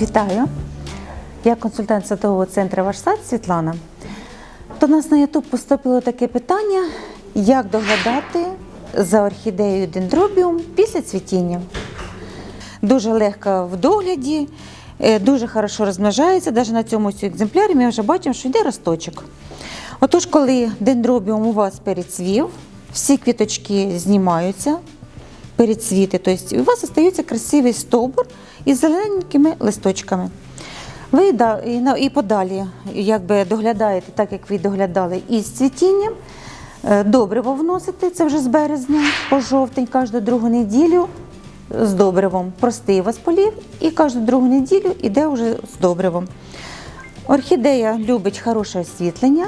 Вітаю! Я консультант садового центру «Ваш сад» Світлана. До нас на YouTube поступило таке питання, як доглядати за орхідеєю дендробіум після цвітіння. Дуже легко в догляді, е, дуже хорошо розмножається. Навіть на цьому екземплярі ми вже бачимо, що йде росточок. Отож, коли дендробіум у вас перецвів, всі квіточки знімаються, перецвіти, тобто у вас залишається красивий стовбур із зелененькими листочками. Ви і подалі якби доглядаєте, так як ви доглядали із цвітінням. Е, Добриво вносите, це вже з березня по жовтень, кожну другу неділю з добривом. Простий у вас полів і кожну другу неділю йде вже з добривом. Орхідея любить хороше освітлення,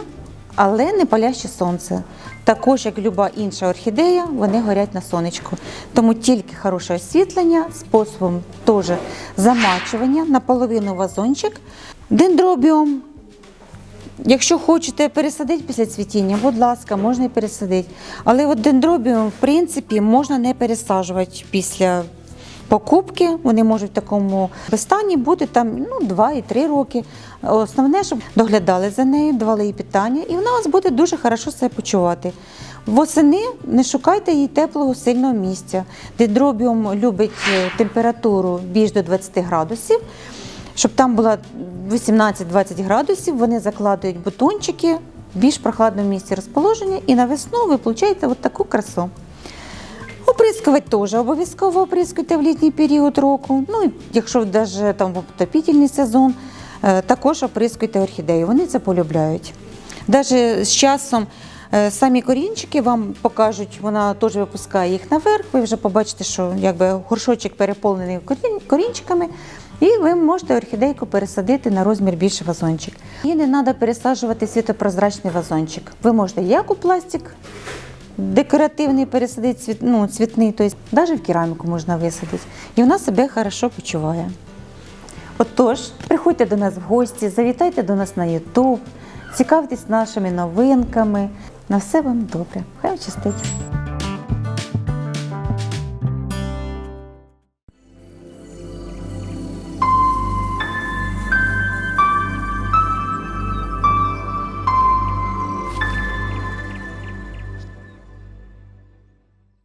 але не паляще сонце. Також, як люба інша орхідея, вони горять на сонечку. Тому тільки хороше освітлення, способом теж замачування, наполовину вазончик. Дендробіум. Якщо хочете пересадити після цвітіння, будь ласка, можна і пересадити. Але от дендробіум, в принципі, можна не пересаджувати після покупки. Вони можуть в такому стані бути там ну, 2 і 3 роки. Основне, щоб доглядали за нею, давали їй питання, і вона вас буде дуже хорошо себе почувати. Восени не шукайте їй теплого сильного місця. Дендробіум любить е, температуру більш до 20 градусів. Щоб там було 18-20 градусів, вони закладують бутончики в більш прохладному місці розположення, і на весну ви отримаєте от таку красу. Оприскувати теж обов'язково оприскуйте в літній період року. Ну якщо навіть там в отопітельний сезон, е, також оприскуйте орхідею. Вони це полюбляють. Навіть з часом е, самі корінчики вам покажуть, вона теж випускає їх наверх. Ви вже побачите, що якби горшочок переповнений корінчиками. І ви можете орхідейку пересадити на розмір більше вазончик. І не треба пересаджувати світопрозрачний вазончик. Ви можете як у пластик декоративний пересадити цвіт, ну, цвітний, тобто навіть в кераміку можна висадити. І вона себе хорошо почуває. Отож, приходьте до нас в гості, завітайте до нас на YouTube, цікавтесь нашими новинками. На все вам добре. Хай щастить!